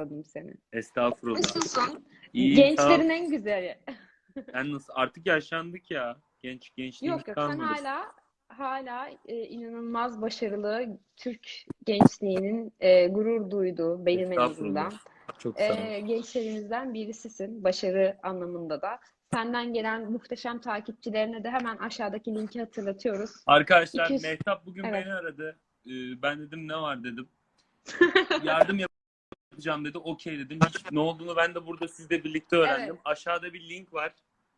Anladım seni. Estağfurullah. Nasılsın? İyiyim, sağ ol. Gençlerin en güzeli. Ben nasıl? Artık yaşlandık ya. Genç gençliğimiz Yok yok sen kalmadı. hala hala e, inanılmaz başarılı Türk gençliğinin e, gurur duyduğu benim en azından Çok sağ ol. e, gençlerimizden birisisin başarı anlamında da. Senden gelen muhteşem takipçilerine de hemen aşağıdaki linki hatırlatıyoruz. Arkadaşlar 200 Mehtap bugün Evet. beni aradı. Ee, ben dedim ne var dedim. Yardım yapacağım dedi. Okey dedim. Hiç ne olduğunu ben de burada sizle birlikte öğrendim. Evet. Aşağıda bir link var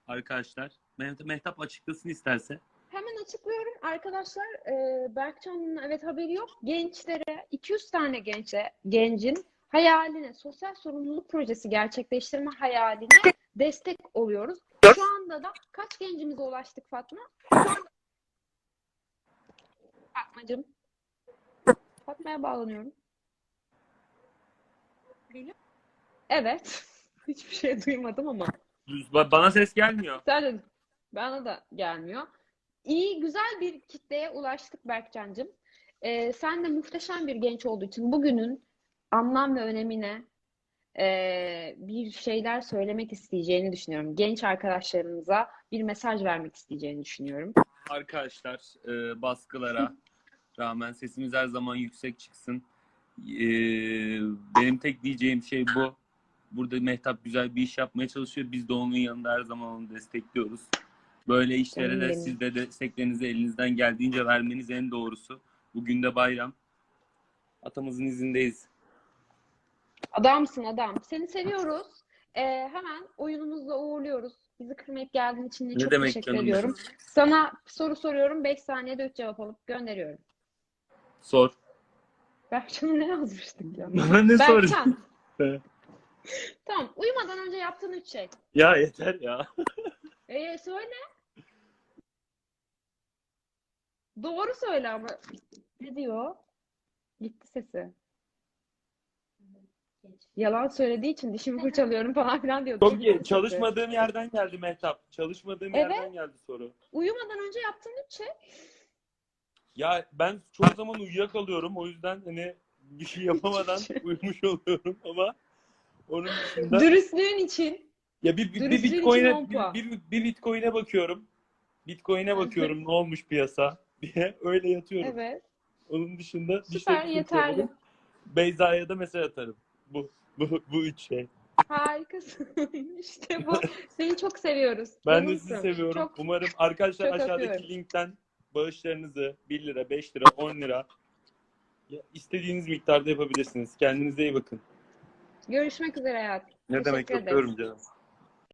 arkadaşlar. Mehtap, Mehtap açıklasın isterse. Hemen açıklıyorum arkadaşlar. E, Berkcan'ın evet haberi yok. Gençlere 200 tane gençe, gencin hayaline, sosyal sorumluluk projesi gerçekleştirme hayaline destek oluyoruz. Şu anda da kaç gencimize ulaştık Fatma? Şu anda... Fatmacığım. Fatma'ya bağlanıyorum. Evet. Hiçbir şey duymadım ama. Ba- Bana ses gelmiyor. Sadece bana da gelmiyor. İyi, güzel bir kitleye ulaştık Berkcan'cığım. Ee, sen de muhteşem bir genç olduğu için bugünün anlam ve önemine ee, bir şeyler söylemek isteyeceğini düşünüyorum. Genç arkadaşlarımıza bir mesaj vermek isteyeceğini düşünüyorum. Arkadaşlar e, baskılara rağmen sesimiz her zaman yüksek çıksın. E, benim tek diyeceğim şey bu. Burada Mehtap güzel bir iş yapmaya çalışıyor. Biz de onun yanında her zaman onu destekliyoruz. Böyle işlere de siz de desteklerinizi elinizden geldiğince vermeniz en doğrusu. Bugün de bayram. Atamızın izindeyiz. Adamsın adam. Seni seviyoruz. Ee, hemen oyunumuzla uğurluyoruz. Bizi kırmayıp geldiğin için de Ne çok demek teşekkür canım ediyorum. Sana soru soruyorum. 5 saniyede 3 cevap alıp gönderiyorum. Sor. Berkcan'a ne yazmıştık ya? Bana ne Berkcan. Tamam. Uyumadan önce yaptığın üç şey. Ya yeter ya. Ee, söyle. Doğru söyle ama. Ne diyor? Gitti sesi. Yalan söylediği için dişimi fırçalıyorum falan filan diyor. Çok iyi. Çalışmadığım yerden geldi Mehtap. Çalışmadığım Evet. yerden geldi soru. Uyumadan önce yaptığın üç şey. Ya ben çoğu zaman uyuyakalıyorum. O yüzden hani bir şey yapamadan uyumuş oluyorum ama onun dışında Dürüstlüğün için. ya bir, bir, bir Bitcoin'e bir, bir, bir Bitcoin'e bakıyorum. Bitcoin'e bakıyorum ne olmuş piyasa diye öyle yatıyorum. Evet. Onun dışında Süper dişlerimi yeterli. fırçalarım. Beyza'ya da mesaj atarım. Bu bu bu üç şey. Harikasın. İşte bu. Seni çok seviyoruz. Ben de sizi seviyorum. Çok Umarım arkadaşlar çok aşağıdaki öpüyorum. linkten bağışlarınızı 1 lira, 5 lira, 10 lira ya istediğiniz miktarda yapabilirsiniz. Kendinize iyi bakın. görüşmek üzere hayatım. Ne demek Teşekkür ederiz. öpüyorum canım.